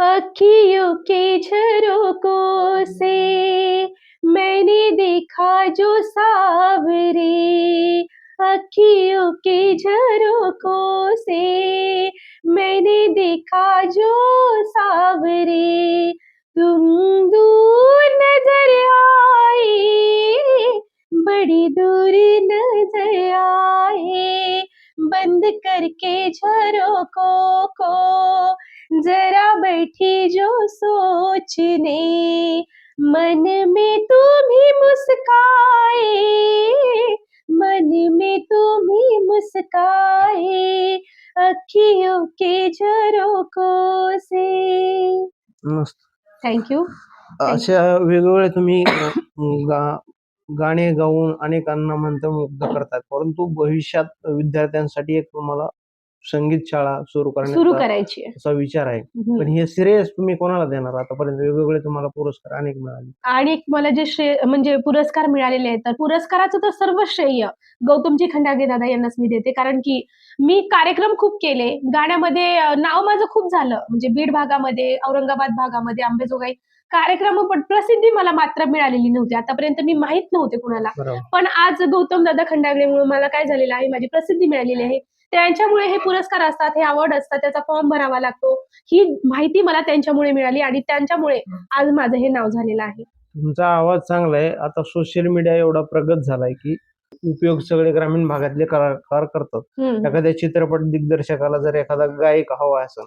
अखियों के झरोकों से मैंने देखा जो सावरे। अखियों के झरोकों से मैंने देखा जो सावरे। तुम दूर नजर आए बड़ी दूर नजर आए बंद करके झरोकों को जरा बैठी जो सोचने मन में तुम ही मुस्काए मन में तुम ही मुस्काए अखियों के झरोकों से। थँक्यू अशा वेगवेगळे तुम्ही गा गाणे गाऊन अनेकांना मंत्रमुग्ध करतात. परंतु भविष्यात विद्यार्थ्यांसाठी एक तुम्हाला संगीत शाळा सुरू सुरू करण्याचा करायची आहे. असा विचार आहे. हम्म. पण हे श्रेयस तुम्ही कोणाला देणार? आतापर्यंत वेगवेगळे तुम्हाला पुरस्कार अनेक मिळाले. आणि एक मला जे श्रेय म्हणजे पुरस्कार मिळालेले आहेत तर पुरस्काराचं तर सर्व श्रेय गौतमजी खंडागळे दादा यांनाच मी देते. कारण की मी कार्यक्रम खूप केले. गाण्यामध्ये अं, नाव माझं खूप झालं. म्हणजे बीड भागामध्ये औरंगाबाद भागामध्ये आंबेजोगाई कार्यक्रम पण प्रसिद्धी मला मात्र मिळालेली नव्हती. आतापर्यंत मी माहीत नव्हते कुणाला. बरोबर. पण आज गौतम दादा खंडागळेमुळे मला काय झालेलं आहे? माझी प्रसिद्धी मिळालेली आहे. त्यांच्यामुळे हे पुरस्कार असतात हे अवॉर्ड असतात त्याचा फॉर्म भरावा लागतो. ही माहिती मला त्यांच्यामुळे मिळाली आणि त्यांच्यामुळे आज माझं हे नाव झालेलं आहे. तुमचा आवाज चांगला आहे. आता सोशल मीडिया एवढा प्रगत झालाय की उपयोग सगळे ग्रामीण भागातले कलाकार करतात. एखाद्या चित्रपट दिग्दर्शकाला जर एखादा गायक हवा असेल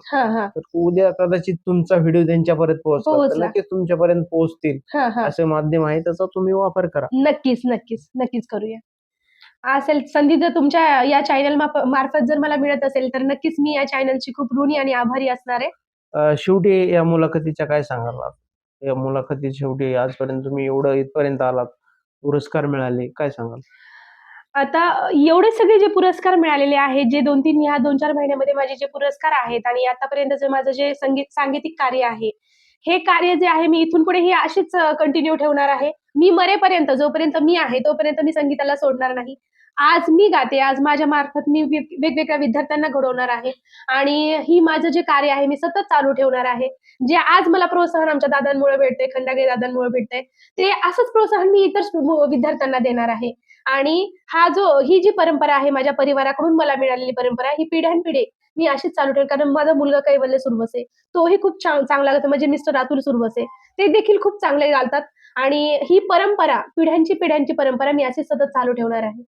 तर उद्या कदाचित तुमचा व्हिडिओ त्यांच्यापर्यंत पोहोचला. नक्कीच तुमच्यापर्यंत पोहोचतील. असे माध्यम आहे त्याचा तुम्ही वापर करा. नक्कीच नक्कीच नक्कीच करूया. असेल संधी जर तुमच्या या चॅनल मार्फत जर मला मिळत असेल तर नक्कीच मी या चॅनलची खूप ऋणी आणि आभारी असणार आहे शेवटी या मुलाखतीच्या काय सांगाल? या मुलाखतीत शेवटी आजपर्यंत तुम्ही एवढं इथपर्यंत आलात पुरस्कार मिळाले काय सांगाल आता एवढे सगळे जे पुरस्कार मिळालेले आहेत जे दोन तीन ह्या दोन चार महिन्यामध्ये माझे जे पुरस्कार आहेत आणि आतापर्यंतचं माझं जे संगीत सांगीतिक कार्य आहे हे कार्य जे आहे मी इथून पुढे ही अशीच कंटिन्यू ठेवणार आहे. मी मरेपर्यंत जोपर्यंत मी आहे तोपर्यंत मी संगीताला सोडणार नाही. आज मी गाते आज माझ्या मार्फत मी वेगवेगळ्या विद्यार्थ्यांना घडवणार आहे. आणि ही माझं जे कार्य आहे मी सतत चालू ठेवणार आहे. जे आज मला प्रोत्साहन आमच्या दादांमुळे भेटते खंडागे दादांमुळे भेटते ते असंच प्रोत्साहन मी इतर विद्यार्थ्यांना देणार आहे. आणि हा जो ही जी परंपरा आहे माझ्या परिवाराकडून मला मिळालेली परंपरा ही पिढ्यानपिढी मी अशीच चालू ठेवेल कारण माझा मुलगा कैवल्य सुरवसे तोही खूप चांगला गातो म्हणजे मिस्टर अतुल सुरवसे ते देखील खूप चांगले गातात आणि ही परंपरा पिढ्यांची पिढ्यांची परंपरा मी अशीच सतत चालू ठेवणार आहे.